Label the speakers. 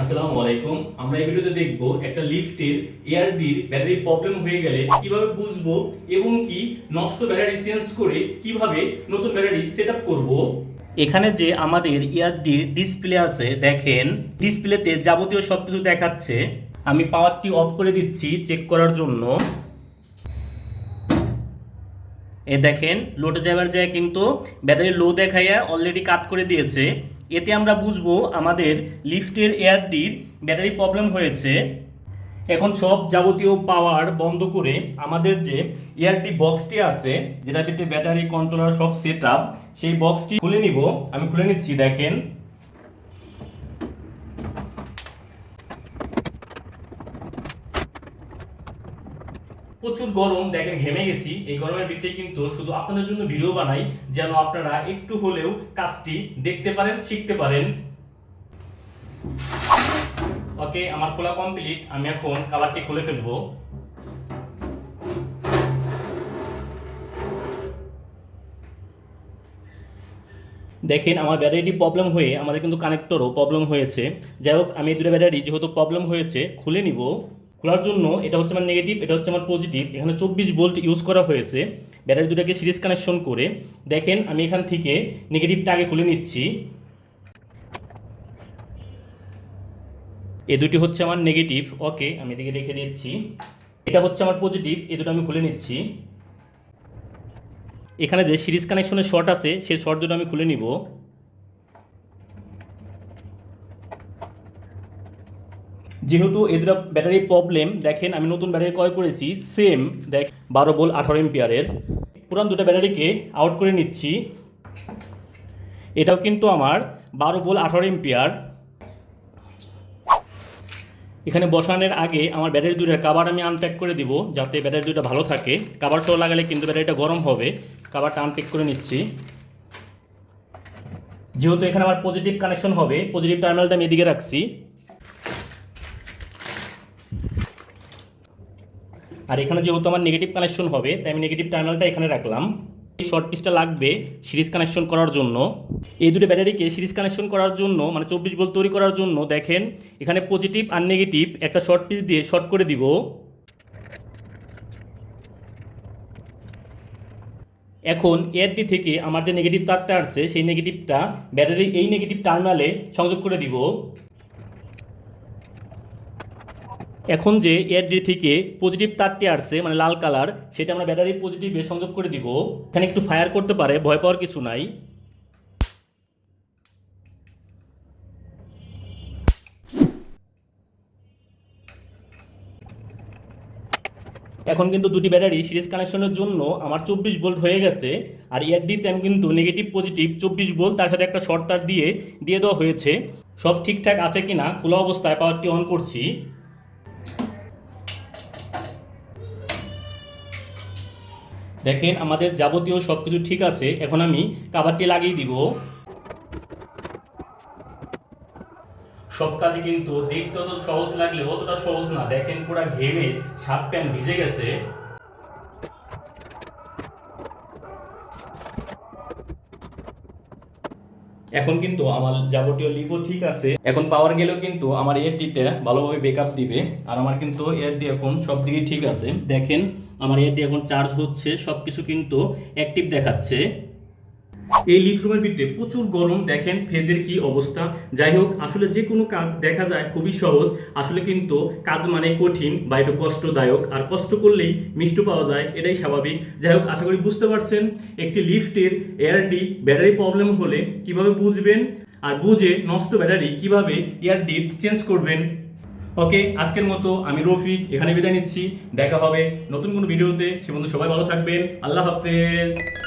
Speaker 1: আসসালামু আলাইকুম। আমরা এই ভিডিওতে দেখব একটা লিফটের এয়ারডির ব্যাটারি প্রবলেম হয়ে গেলে কীভাবে বুঝব এবং কি নষ্ট ব্যাটারি চেঞ্জ করে কীভাবে নতুন ব্যাটারি সেটআপ করব। এখানে যে আমাদের এয়ারডির ডিসপ্লে আছে, দেখেন, ডিসপ্লেতে যাবতীয় সবকিছু দেখাচ্ছে। আমি পাওয়ারটি অফ করে দিচ্ছি চেক করার জন্য। এ দেখেন লোটে যাবার যায় কিন্তু ব্যাটারি লো দেখাইয়া অলরেডি কাট করে দিয়েছে। এতে আমরা বুঝব আমাদের লিফটের এয়ারটির ব্যাটারি প্রবলেম হয়েছে। এখন সব যাবতীয় পাওয়ার বন্ধ করে আমাদের যে এয়ারটি বক্সটি আছে, যেটা ব্যাটারি কন্ট্রোলার সব সেট সেই বক্সটি খুলে নিব। আমি খুলে নিচ্ছি, দেখেন। প্রচুর গরম, দেখেন ঘেমে গেছি। এই গরমের ভিতরে কিন্তু শুধু আপনাদের জন্য ভিডিও বানাই, যেন আপনারা একটু হলেও কাজটি দেখতে পারেন, শিখতে পারেন। ওকে আমার খোলা কমপ্লিট আমি এখন কালারটি খুলে ফেলব। দেখেন, আমার ব্যাটারিটি প্রবলেম হয়ে আমাদের কিন্তু কানেক্টরও প্রবলেম হয়েছে। যাই হোক, আমি এই দুটো ব্যাটারি যেহেতু প্রবলেম হয়েছে, খুলে নিব। খোলার জন্য এটা হচ্ছে আমার নেগেটিভ এটা হচ্ছে আমার পজিটিভ এখানে চব্বিশ ভোল্ট ইউজ করা হয়েছে। ব্যাটারি দুটাকে সিরিজ কানেকশন করে। দেখেন, আমি এখান থেকে নেগেটিভটা আগে খুলে নিচ্ছি। এ দুটি হচ্ছে আমার নেগেটিভ ওকে, আমি এদিকে রেখে দিচ্ছি। এটা হচ্ছে আমার পজিটিভ এ দুটো আমি খুলে নিচ্ছি। এখানে যে সিরিজ কানেকশনের শর্ট আছে, সেই শর্ট দুটো আমি খুলে নিব। যেহেতু এদের ব্যাটারি প্রবলেম দেখেন আমি নতুন ব্যাটারি ক্রয় করেছি সেম দেখ, বারো বোল আঠারো এম্পিয়ারের পুরান দুটো ব্যাটারিকে আউট করে নিচ্ছি। এটাও কিন্তু আমার বারো বোল আঠারো এম্পিয়ার এখানে বসানোর আগে আমার ব্যাটারি দুটার কাবার আমি আনপ্যাক করে দিব, যাতে ব্যাটারি দুটো ভালো থাকে। কাবার সহ লাগালে কিন্তু ব্যাটারিটা গরম হবে। কাবারটা আনপ্যাক করে নিচ্ছি। যেহেতু এখানে আমার পজিটিভ কানেকশন হবে পজিটিভ টার্মিনালটা আমি এদিকে রাখছি। আর এখানে যেহেতু আমার নেগেটিভ কানেকশন হবে, তাই আমি নেগেটিভ টার্মিনালটা এখানে রাখলাম। এই শর্ট পিসটা লাগবে সিরিজ কানেকশন করার জন্য। এই দুটো ব্যাটারিকে সিরিজ কানেকশন করার জন্য মানে চব্বিশ ভোল্ট তৈরি করার জন্য, দেখেন, এখানে পজিটিভ আর নেগেটিভ একটা শর্ট পিস দিয়ে শর্ট করে দিব। এখন এয়ারডি থেকে আমার যে নেগেটিভ তারটা আসছে, সেই নেগেটিভটা ব্যাটারি এই নেগেটিভ টার্মিনালে সংযোগ করে দিব। এখন যে এয়ারডি থেকে পজিটিভ তারটি আসছে মানে লাল কালার সেটা আমরা ব্যাটারি পজিটিভে সংযোগ করে দিব। এখানে একটু ফায়ার করতে পারে, ভয় পাওয়ার কিছু নাই। এখন কিন্তু দুটি ব্যাটারি সিরিজ কানেকশনের জন্য আমার চব্বিশ ভোল্ট হয়ে গেছে, আর এয়ারডিতে আমি কিন্তু নেগেটিভ পজিটিভ চব্বিশ ভোল্ট তার সাথে একটা শর্ট তার দিয়ে দিয়ে দেওয়া হয়েছে। সব ঠিকঠাক আছে কিনা, খোলা অবস্থায় পাওয়ারটি অন করছি। দেখেন আমাদের যাবতীয় সব কিছু ঠিক আছে, এখন আমি কাভারটি লাগিয়ে দিব। সব কাজে কিন্তু দেখতে অত সহজ লাগলে অতটা সহজ না। দেখেন পুরা ঘেমে সাপ প্যান্ট ভিজে গেছে। এখন কিন্তু আমার যাবতীয় লিপও ঠিক আছে। এখন পাওয়ার গেলেও কিন্তু আমার এয়ারটিটা ভালোভাবে ব্যাকআপ দিবে। আর আমার কিন্তু এয়ারটি এখন সব দিকে ঠিক আছে। দেখেন, আমার এয়ারটি এখন চার্জ হচ্ছে সব কিছু কিন্তু অ্যাক্টিভ দেখাচ্ছে। এই লিফ রুমের ভিতরে প্রচুর গরম, দেখেন ফেজের কি অবস্থা। যাই হোক, আসলে যে কোনো কাজ দেখা যায়, খুবই সহজ। আসলে কিন্তু কাজ মানে কঠিন বা একটু কষ্টদায়ক। আর কষ্ট করলেই মিষ্টি পাওয়া যায়, এটাই স্বাভাবিক। যাই হোক, আশা করি বুঝতে পারছেন, একটি লিফটের এয়ারডি ব্যাটারি প্রবলেম হলে কীভাবে বুঝবেন? আর বুঝে নষ্ট ব্যাটারি কীভাবে এয়ারডি চেঞ্জ করবেন? ওকে, আজকের মতো আমি রফিক, এখানে বিদায় নিচ্ছি। দেখা হবে নতুন কোনো ভিডিওতে সে বন্ধু সবাই ভালো থাকবেন। আল্লাহ হাফেজ।